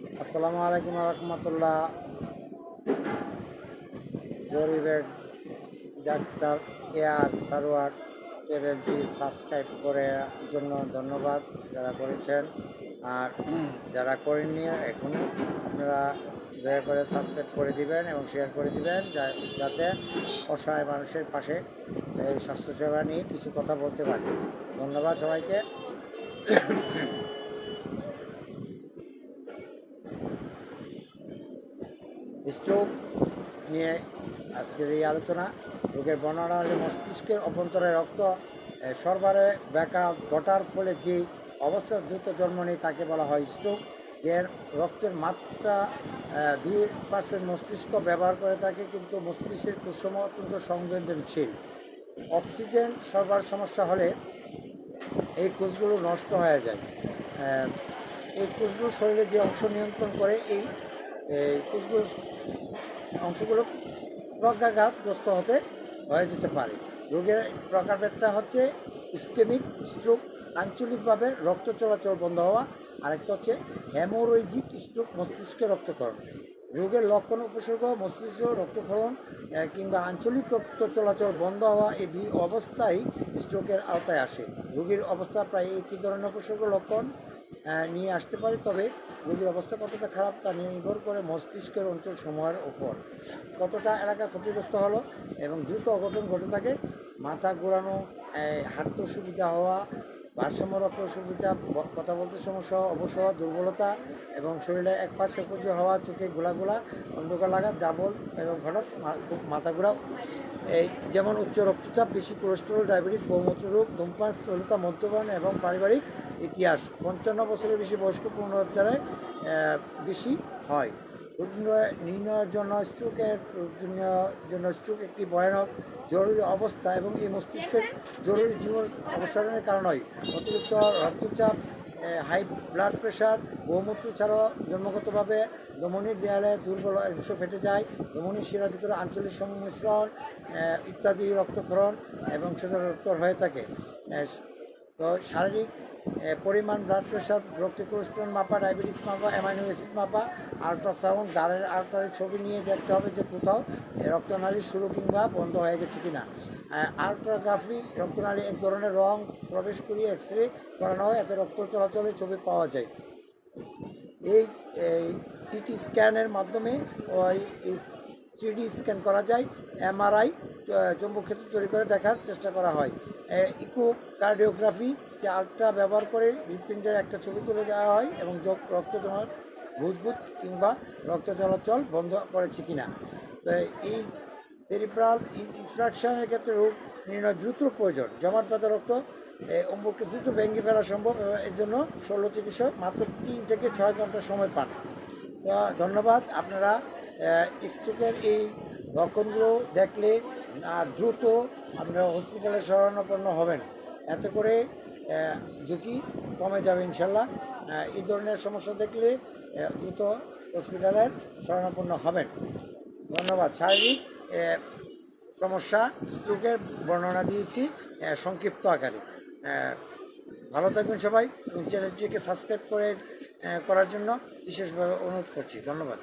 আসসালামু আলাইকুম রহমতুল্লাহ। গরিবের ডাক্তার এয়ার সারোয়ার চ্যানেলটি সাবস্ক্রাইব করার জন্য ধন্যবাদ যারা করেছেন। আর যারা করেননি, এখনই আপনারা দয়া করে সাবস্ক্রাইব করে দিবেন এবং শেয়ার করে দিবেন যাতে অসহায় মানুষের পাশে এই স্বাস্থ্যসেবা নিয়ে কিছু কথা বলতে পারি। ধন্যবাদ সবাইকে। নিয়ে আজকের এই আলোচনা। রোগের বর্ণনা হলে মস্তিষ্কের অভ্যন্তরে রক্ত এ, সরবরাহে ব্যাঘাত ঘটার ফলে যে অবস্থা দ্রুত জন্ম নেয় তাকে বলা হয় স্ট্রোক এর রক্তের মাত্রা দুই পার্সেন্ট মস্তিষ্ক ব্যবহার করে থাকে কিন্তু মস্তিষ্কের কুসুম অত্যন্ত সংবেদনশীল। অক্সিজেন সরবরাহ সমস্যা হলে এই কোষগুলো নষ্ট হয়ে যায়। এই কোষগুলো শরীরে যে অংশ নিয়ন্ত্রণ করে এই কোষগুলো অংশগুলো প্রজ্ঞাঘাতগ্রস্ত হতে হয়ে যেতে পারে। রোগের প্রকারভেদটা হচ্ছে স্কেমিক স্ট্রোক, আঞ্চলিকভাবে রক্ত চলাচল বন্ধ হওয়া, আরেকটা হচ্ছে হ্যামোরোইজিক স্ট্রোক, মস্তিষ্কে রক্তক্ষরণ। রোগের লক্ষণ উপসর্গ, মস্তিষ্ক রক্তক্ষরণ কিংবা আঞ্চলিক রক্ত চলাচল বন্ধ হওয়া, এই দুই অবস্থায় স্ট্রোকের আওতায় আসে। রোগীর অবস্থা প্রায় একই ধরনের উপসর্গ লক্ষণ নিয়ে আসতে পারে, তবে রোগীর অবস্থা কতটা খারাপ তা নির্ভর করে মস্তিষ্কের অঞ্চল সময়ের ওপর। কতটা এলাকা ক্ষতিগ্রস্ত হলো এবং দ্রুত অঘটন ঘটে থাকে, মাথা ঘোরানো হাঁটতে অসুবিধা হওয়া ভারসাম্য রক্ত অসুবিধা কথা বলতে সমস্যা, অবসর, দুর্বলতা এবং শরীরে এক পাশ সকুজ হওয়া, চোখে গোলাগুলা অন্ধকার লাগা, জাবল এবং হঠাৎ মাথা ঘোরা এই যেমন উচ্চ রক্তচাপ, বেশি কোলেস্টেরল ডায়াবেটিস বহুমূত্র রোগ, ধূমপান, স্থূলতা, মদ্যপান এবং পারিবারিক ইতিহাস। পঞ্চান্ন বছরের বেশি বয়স্ক পুনরুদ্ধারে বেশি হয়। নির্ণয়ের জন্য স্ট্রোকের জন্য স্ট্রোক একটি ভয়ানক জরুরি অবস্থা এবং এই মস্তিষ্কের জরুরি জীবন অবসারণের কারণ হয়। অতিরিক্ত রক্তচাপ হাই ব্লাড প্রেশার বহুমূত্র ছাড়াও জন্মগতভাবে ধমনির দেয়ালে দুর্বল অংশ ফেটে যায়, ধমনির শিরার ভিতরে আঞ্চলিক সংমিশ্রণ ইত্যাদি রক্তক্ষরণ এবং সেটা রক্ত হয়ে থাকে। তো শারীরিক পরিমাণ ব্লাড প্রেশার রক্তে কোলেস্ট্রল মাপা ডায়াবেটিস মাপা অ্যামাইনো অ্যাসিড মাপা আল্ট্রাসাউন্ড গাড়ের আল্ট্রার ছবি নিয়ে দেখতে হবে যে কোথাও রক্তনালী শুরু কিংবা বন্ধ হয়ে গেছে কিনা। আল্ট্রাগ্রাফি রক্তনালী এক ধরনের রং প্রবেশ করিয়ে এক্স রে করানো হয়, এতে রক্ত চলাচলের ছবি পাওয়া যায়। এই সিটি স্ক্যানের মাধ্যমে ওই থ্রিডি স্ক্যান করা যায় এমআরআই চৌম্বক ক্ষেত্র তৈরি করে দেখার চেষ্টা করা হয়। ইকো কার্ডিওগ্রাফি যে আল্ট্রা ব্যবহার করে হৃৎপিণ্ডের একটা ছবি তুলে দেওয়া হয় এবং রক্ত জমাট বুজবুজ কিংবা রক্ত চলাচল বন্ধ করেছে কিনা। তো এই সেরিব্রাল ইনফ্রাকশনের ক্ষেত্রে রোগ নির্ণয় দ্রুত প্রয়োজন। জমাট বাঁধা রক্ত এই অম্বুকে দ্রুত ভেঙে ফেলা সম্ভব এবং এর জন্য শল্য চিকিৎসক মাত্র তিন থেকে ছয় ঘণ্টা সময় পান। ধন্যবাদ। আপনারা স্ট্রোকের এই লক্ষণগুলো দেখলে আর দ্রুত আপনারা হসপিটালে শরণাপন্ন হবেন। এতে করে ঝুঁকি কমে যাবে ইনশাল্লাহ এই ধরনের সমস্যা দেখলে দ্রুত হসপিটালের শরণাপন্ন হবেন। ধন্যবাদ। শারীরিক সমস্যা, স্ট্রোকের বর্ণনা দিয়েছি সংক্ষিপ্ত আকারে। ভালো থাকবেন সবাই। চ্যানেলটিকে সাবস্ক্রাইব করে করার জন্য বিশেষভাবে অনুরোধ করছি। ধন্যবাদ।